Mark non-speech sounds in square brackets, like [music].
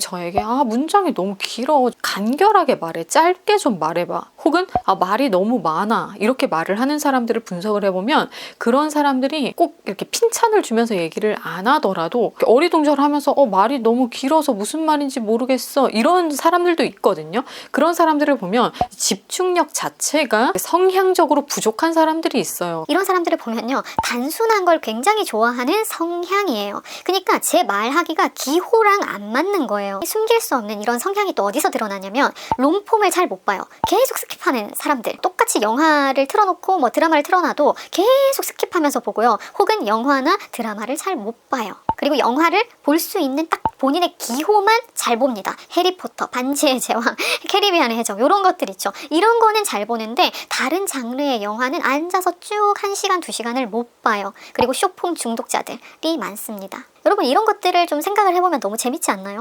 저에게 아 문장이 너무 길어. 간결하게 말해. 짧게 좀 말해봐 혹은 아 말이 너무 많아. 이렇게 말을 하는 사람들을 분석을 해보면 그런 사람들이 꼭 이렇게 핀찬을 주면서 얘기를 안 하더라도 어리둥절하면서 어 말이 너무 길어서 무슨 말인지 모르겠어. 이런 사람들도 있거든요. 그런 사람들을 보면 집중력 자체가 성향적으로 부족한 사람들이 있어요. 이런 사람들을 보면요 단순한 걸 굉장히 좋아하는 성향이에요. 그러니까 제 말하기가 기호랑 안 맞는 거예요. 숨길 수 없는 이런 성향이 또 어디서 드러나냐면 롱폼을 잘 못 봐요. 계속 스 킵하는 사람들. 똑같이 영화를 틀어놓고 뭐 드라마를 틀어놔도 계속 스킵하면서 보고요. 혹은 영화나 드라마를 잘 못 봐요. 그리고 영화를 볼 수 있는 딱 본인의 기호만 잘 봅니다. 해리포터 반지의 제왕 [laughs] 캐리비안의 해적 이런 것들 있죠. 이런 거는 잘 보는데 다른 장르의 영화는 앉아서 쭉 한시간두시간을 못 봐요. 그리고 쇼폼 중독자들이 많습니다. 여러분 이런 것들을 좀 생각을 해보면 너무 재밌지 않나요?